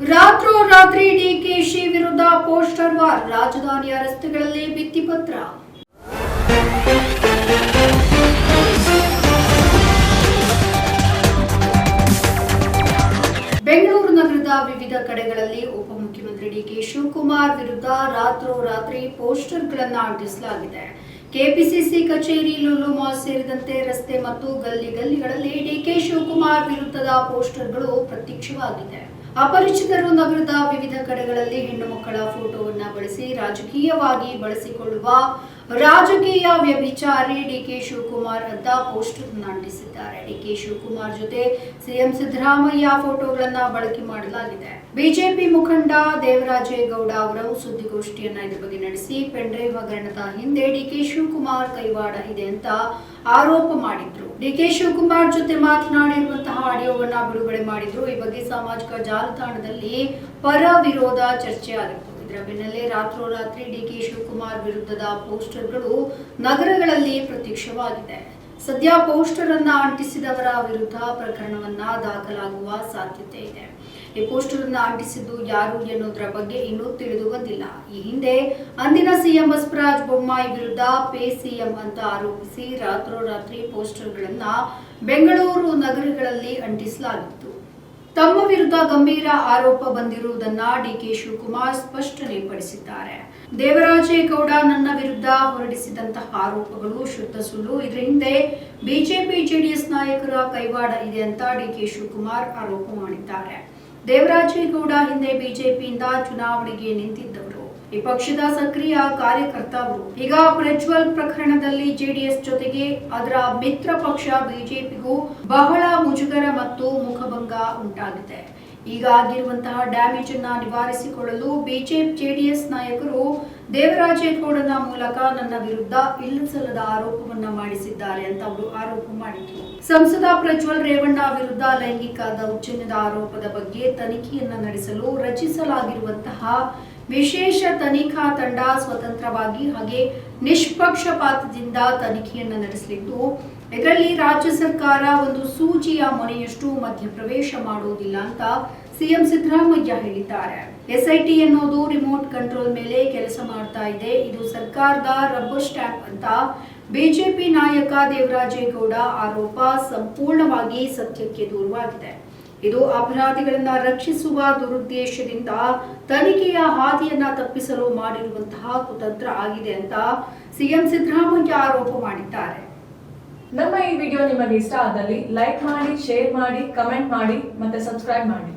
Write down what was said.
ರಾತ್ರೋರಾತ್ರಿ ಡಿಕೆಶಿ ವಿರುದ್ಧ poster war, ರಾಜಧಾನಿಯ ರಸ್ತೆಗಳಲ್ಲಿ ಭಿತ್ತಿಪತ್ರ ಬೆಂಗಳೂರು ನಗರದ ವಿವಿಧ ಕಡೆಗಳಲ್ಲಿ ಉಪಮುಖ್ಯಮಂತ್ರಿ ಡಿಕೆ ಶಿವಕುಮಾರ್ ವಿರುದ್ಧ ರಾತ್ರೋರಾತ್ರಿ ಪೋಸ್ಟರ್ಗಳನ್ನು ಅಂಟಿಸಲಾಗಿದೆ. ಕೆಪಿಸಿಸಿ ಕಚೇರಿ, ಲುಲು ಮಾಲ್ ಸೇರಿದಂತೆ ರಸ್ತೆ ಮತ್ತು ಗಲ್ಲಿ ಗಲ್ಲಿಗಳಲ್ಲಿ ಡಿಕೆ ಶಿವಕುಮಾರ್ ವಿರುದ್ಧದ ಪೋಸ್ಟರ್ಗಳು ಪ್ರತ್ಯಕ್ಷವಾಗಿದೆ. ಅಪರಿಚಿತರು ನಗರದ ವಿವಿಧ ಕಡೆಗಳಲ್ಲಿ ಹೆಣ್ಣು ಮಕ್ಕಳ ಫೋಟೋವನ್ನ ಬಳಸಿ ರಾಜಕೀಯವಾಗಿ ಬಳಸಿಕೊಳ್ಳುವ ರಾಜಕೀಯ ವ್ಯಭಿಚಾರಿ ಡಿಕೆ ಶಿವಕುಮಾರ್ ಅಂತ ಪೋಸ್ಟರ್ ಅಂಟಿಸಿದ್ದಾರೆ ಡಿಕೆ ಶಿವಕುಮಾರ್ ಜೊತೆ ಸಿಎಂ ಸಿದ್ದರಾಮಯ್ಯ ಫೋಟೋಗಳನ್ನ ಬಳಕೆ ಮಾಡಲಾಗಿದೆ. ಬಿಜೆಪಿ ಮುಖಂಡ ದೇವರಾಜೇಗೌಡ ಅವರು ಸುದ್ದಿಗೋಷ್ಠಿಯನ್ನ ಇದ್ರ ಬಗ್ಗೆ ನಡೆಸಿ ಪೆನ್ಡ್ರೈವ್ ಹಗರಣದ ಹಿಂದೆ ಡಿಕೆ ಶಿವಕುಮಾರ್ ಕೈವಾಡ ಇದೆ ಅಂತ ಆರೋಪ ಮಾಡಿದ್ರು. ಡಿಕೆ ಶಿವಕುಮಾರ್ ಜೊತೆ ಮಾತನಾಡಿರುವಂತಹ ಆಡಿಯೋವನ್ನ ಬಿಡುಗಡೆ ಮಾಡಿದ್ರು. ಈ ಬಗ್ಗೆ ಸಾಮಾಜಿಕ ಜಾಲತಾಣದಲ್ಲಿ ಪರ ವಿರೋಧ ಚರ್ಚೆ ಆಗಿತ್ತು ಇದರ ಬೆನ್ನಲ್ಲೇ ರಾತ್ರೋರಾತ್ರಿ ಡಿಕೆ ಶಿವಕುಮಾರ್ ವಿರುದ್ಧದ ಪೋಸ್ಟರ್ಗಳು ನಗರಗಳಲ್ಲಿ ಪ್ರತ್ಯಕ್ಷವಾಗಿದೆ ಸದ್ಯ ಪೋಸ್ಟರ್ ಅನ್ನ ಅಂಟಿಸಿದವರ ವಿರುದ್ಧ ಪ್ರಕರಣವನ್ನ ದಾಖಲಾಗುವ ಸಾಧ್ಯತೆ ಇದೆ. ಈ ಪೋಸ್ಟರ್ ಅನ್ನ ಅಂಟಿಸಿದ್ದು ಯಾರು ಎನ್ನುವುದರ ಬಗ್ಗೆ ಇನ್ನೂ ತಿಳಿದು ಬಂದಿಲ್ಲ. ಈ ಹಿಂದೆ ಅಂದಿನ ಸಿಎಂ ಬಸವರಾಜ ಬೊಮ್ಮಾಯಿ ವಿರುದ್ಧ ಪೇ ಸಿಎಂ ಅಂತ ಆರೋಪಿಸಿ ರಾತ್ರೋರಾತ್ರಿ ಪೋಸ್ಟರ್ಗಳನ್ನ ಬೆಂಗಳೂರು ನಗರಗಳಲ್ಲಿ ಅಂಟಿಸಲಾಗಿತ್ತು. ತಮ್ಮ ವಿರುದ್ಧ ಗಂಭೀರ ಆರೋಪ ಬಂದಿರುವುದನ್ನ ಡಿಕೆ ಶಿವಕುಮಾರ್ ಸ್ಪಷ್ಟನೆ ಪಡಿಸಿದ್ದಾರೆ ದೇವರಾಜೇಗೌಡ ನನ್ನ ವಿರುದ್ಧ ಹೊರಡಿಸಿದಂತಹ ಆರೋಪಗಳು ಶುದ್ಧ ಸುಳ್ಳು. ಇದರ ಹಿಂದೆ ಬಿಜೆಪಿ ಜೆಡಿಎಸ್ ನಾಯಕರ ಕೈವಾಡ ಇದೆ ಅಂತ ಡಿಕೆ ಶಿವಕುಮಾರ್ ಆರೋಪ ಮಾಡಿದ್ದಾರೆ. ದೇವರಾಜೇಗೌಡ ಹಿಂದೆ ಬಿಜೆಪಿಯಿಂದ ಚುನಾವಣೆಗೆ ನಿಂತಿದ್ದವರು ಈ ಪಕ್ಷದ ಸಕ್ರಿಯ ಕಾರ್ಯಕರ್ತ ಅವರು ಈಗ ಪ್ರಜ್ವಲ್ ಪ್ರಕರಣದಲ್ಲಿ ಜೆಡಿಎಸ್ ಜೊತೆಗೆ ಅದರ ಮಿತ್ರ ಪಕ್ಷ ಬಿಜೆಪಿಗೂ ಬಹಳ ಮುಜುಗರ ಮತ್ತು ಮುಖಭಂಗ ಉಂಟಾಗಿದೆ. ಈಗ ಆಗಿರುವಂತಹ ಡ್ಯಾಮೇಜ್ ಅನ್ನ ನಿವಾರಿಸಿಕೊಳ್ಳಲು ಬಿಜೆಪಿ ಜೆಡಿಎಸ್ ನಾಯಕರು ದೇವರಾಜೇಗೌಡನ ಮೂಲಕ ನನ್ನ ವಿರುದ್ಧ ಇಲ್ಲಸಲ್ಲದ ಆರೋಪವನ್ನ ಮಾಡಿಸಿದ್ದಾರೆ ಅಂತ ಅವರು ಆರೋಪ ಮಾಡಿದ್ರು. ಸಂಸದ ಪ್ರಜ್ವಲ್ ರೇವಣ್ಣ ವಿರುದ್ಧ ಲೈಂಗಿಕ ದೌರ್ಜನ್ಯದ ಆರೋಪದ ಬಗ್ಗೆ ತನಿಖೆಯನ್ನ ನಡೆಸಲು ರಚಿಸಲಾಗಿರುವಂತಹ ವಿಶೇಷ ತನಿಖಾ ತಂಡ ಸ್ವತಂತ್ರವಾಗಿ ಹಾಗೆ ನಿಷ್ಪಕ್ಷಪಾತದಿಂದ ತನಿಖೆಯನ್ನು ನಡೆಸಲಿದ್ದು, ಇದರಲ್ಲಿ ರಾಜ್ಯ ಸರ್ಕಾರ ಒಂದು ಸೂಜಿಯ ಮೊನೆಯಷ್ಟು ಮಧ್ಯಪ್ರವೇಶ ಮಾಡುವುದಿಲ್ಲ ಅಂತ ಸಿಎಂ ಸಿದ್ದರಾಮಯ್ಯ ಹೇಳಿದ್ದಾರೆ. ಎಸ್ಐಟಿ ಅನ್ನೋದು ರಿಮೋಟ್ ಕಂಟ್ರೋಲ್ ಮೇಲೆ ಕೆಲಸ ಮಾಡ್ತಾ ಇದೆ. ಇದು ಸರ್ಕಾರದ ರಬ್ಬರ್ ಸ್ಟ್ಯಾಂಪ್ ಅಂತ ಬಿಜೆಪಿ ನಾಯಕ ದೇವರಾಜೇಗೌಡ ಆರೋಪ ಸಂಪೂರ್ಣವಾಗಿ ಸತ್ಯಕ್ಕೆ ದೂರವಾಗಿದೆ. ಇದು ಅಪರಾಧಿಗಳನ್ನ ರಕ್ಷಿಸುವ ದುರುದ್ದೇಶದಿಂದ ತನಿಖೆಯ ಹಾದಿಯನ್ನ ತಪ್ಪಿಸಲು ಮಾಡಿರುವಂತಹ ಕುತಂತ್ರ ಆಗಿದೆ ಅಂತ ಸಿಎಂ ಸಿದ್ದರಾಮಯ್ಯ ಆರೋಪ ಮಾಡಿದ್ದಾರೆ. ನಮ್ಮ ಈ ವಿಡಿಯೋ ನಿಮಗೆ ಇಷ್ಟ ಆದಲ್ಲಿ ಲೈಕ್ ಮಾಡಿ, ಶೇರ್ ಮಾಡಿ, ಕಮೆಂಟ್ ಮಾಡಿ ಮತ್ತೆ ಸಬ್ಸ್ಕ್ರೈಬ್ ಮಾಡಿ.